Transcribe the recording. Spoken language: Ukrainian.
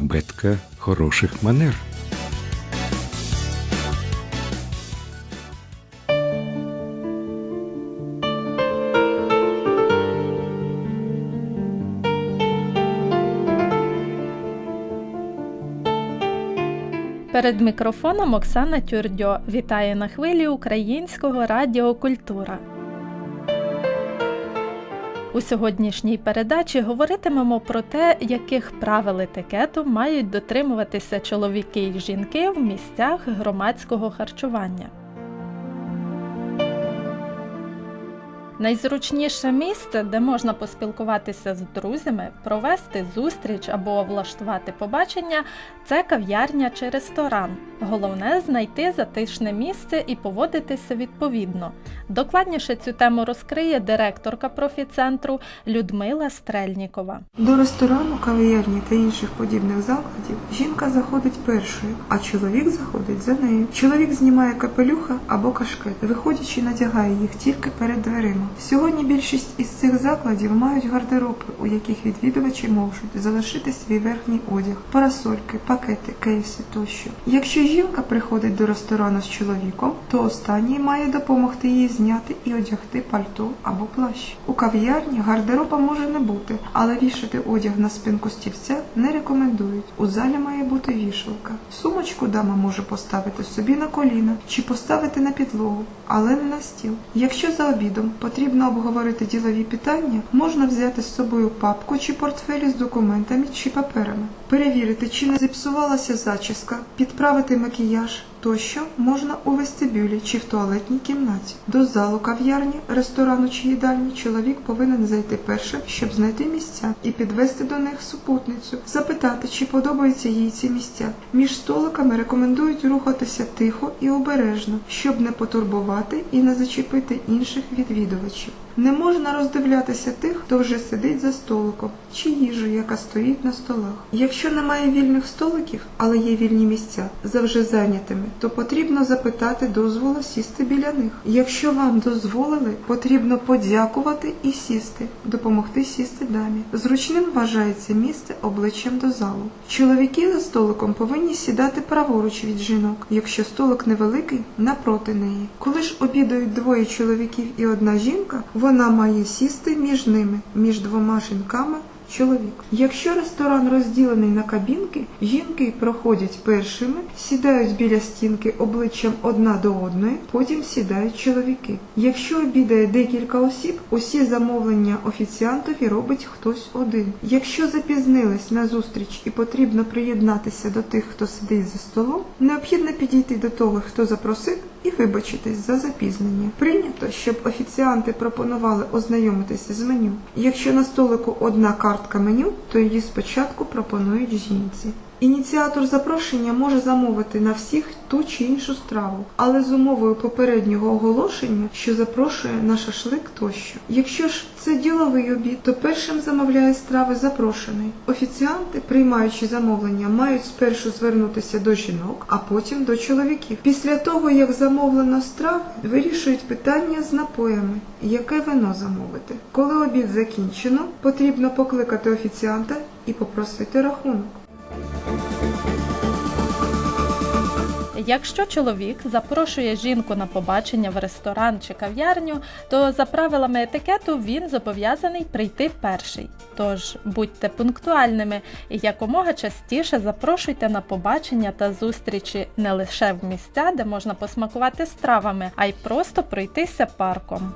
абетка хороших манер. Перед мікрофоном Оксана Тюрдьо вітає на хвилі українського радіо Культура. У сьогоднішній передачі говоритимемо про те, яких правил етикету мають дотримуватися чоловіки і жінки в місцях громадського харчування. Найзручніше місце, де можна поспілкуватися з друзями, провести зустріч або влаштувати побачення, це кав'ярня чи ресторан. Головне знайти затишне місце і поводитися відповідно. Докладніше цю тему розкриє директорка профіцентру Людмила Стрельнікова. До ресторану, кав'ярні та інших подібних закладів жінка заходить першою, а чоловік заходить за нею. Чоловік знімає капелюха або кашкет, виходячи, надягає їх тільки перед дверима. Сьогодні більшість із цих закладів мають гардероби, у яких відвідувачі можуть залишити свій верхній одяг, парасольки, пакети, кейси тощо. Якщо жінка приходить до ресторану з чоловіком, то останній має допомогти їй зняти і одягти пальто або плащ. У кав'ярні гардероба може не бути, але вішати одяг на спинку стільця не рекомендують. У залі має бути вішалка. Сумочку дама може поставити собі на коліна чи поставити на підлогу, але не на стіл. Якщо за обідом потрібно обговорити ділові питання, можна взяти з собою папку чи портфелі з документами чи паперами, перевірити, чи не зіпсувалася зачіска, підправити макіяж. Тощо можна у вестибюлі чи в туалетній кімнаті. До залу кав'ярні, ресторану чи їдальні чоловік повинен зайти першим, щоб знайти місця і підвести до них супутницю, запитати, чи подобаються їй ці місця. Між столиками рекомендують рухатися тихо і обережно, щоб не потурбувати і не зачепити інших відвідувачів. Не можна роздивлятися тих, хто вже сидить за столиком, чи їжу, яка стоїть на столах. Якщо немає вільних столиків, але є вільні місця за вже зайнятими, то потрібно запитати дозволу сісти біля них. Якщо вам дозволили, потрібно подякувати і сісти, допомогти сісти дамі. Зручним вважається місце обличчям до залу. Чоловіки за столиком повинні сідати праворуч від жінок, якщо столик невеликий, напроти неї. Коли ж обідають двоє чоловіків і одна жінка, вона має сісти між ними, між двома жінками. Чоловік. Якщо ресторан розділений на кабінки, жінки проходять першими, сідають біля стінки обличчям одна до одної, потім сідають чоловіки. Якщо обідає декілька осіб, усі замовлення офіціантові робить хтось один. Якщо запізнились на зустріч і потрібно приєднатися до тих, хто сидить за столом, необхідно підійти до того, хто запросив, і вибачитись за запізнення. Прийнято, щоб офіціанти пропонували ознайомитися з меню. Якщо на столику одна картка меню, то її спочатку пропонують жінці. Ініціатор запрошення може замовити на всіх ту чи іншу страву, але з умовою попереднього оголошення, що запрошує на шашлик тощо. Якщо ж це діловий обід, то першим замовляє страви запрошений. Офіціанти, приймаючи замовлення, мають спершу звернутися до жінок, а потім до чоловіків. Після того, як замовлено страви, вирішують питання з напоями, яке вино замовити. Коли обід закінчено, потрібно покликати офіціанта і попросити рахунок. Якщо чоловік запрошує жінку на побачення в ресторан чи кав'ярню, то за правилами етикету він зобов'язаний прийти перший. Тож будьте пунктуальними і якомога частіше запрошуйте на побачення та зустрічі не лише в місця, де можна посмакувати стравами, а й просто пройтися парком.